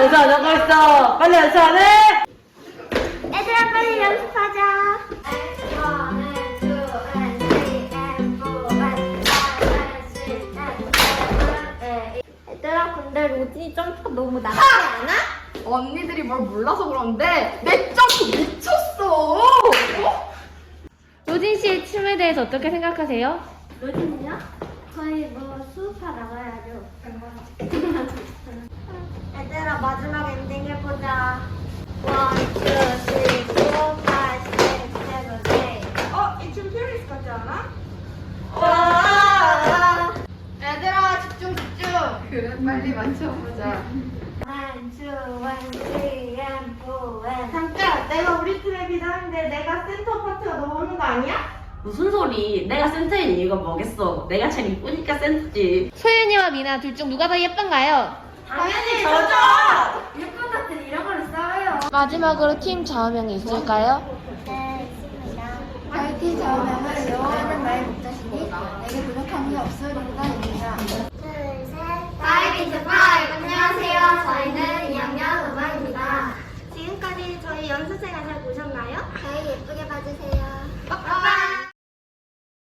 연습 안 하고 있어. 빨리 연습 안 해? 얘들아 빨리 연습하자. 얘들아 근데 로진이 점프가 너무 낮지 않아? 언니들이 뭘 몰라서 그런데 내 점프 미쳤어. 어? 로진 씨의 춤에 대해서 어떻게 생각하세요? 로진이요? 거의 뭐 수우파 나가야죠. 얘들아 마지막 엔딩 해보자. One, two, three, four, five, six, seven, eight. 어? 이 춤 퓨리스 같지 않아? 와! 얘들아 집중 집중. 그래 빨리 맞춰보자. One, two, one, three, and four, and 잠깐 내가 우리 팀의 비자인데 내가 센터 파트가 넘어오는 거 아니야? 무슨 소리? 내가 센터인 이유가 뭐겠어? 내가 제일 이쁘니까 센터지. 소윤이와 미나 둘 중 누가 더 예쁜가요? 당연히 저죠. 마지막으로 팀 좌우명이 있을까요? 네, 있습니다. 밝히 좌우명은 여호와는 나의 목자시니 내게 부족함이 없으리라입니다. 둘, 셋. 파이브 투 파이! 안녕하세요. 저희는 2학년 5반입니다. 지금까지 저희 연습생 가잘 보셨나요? 저희 예쁘게 봐주세요.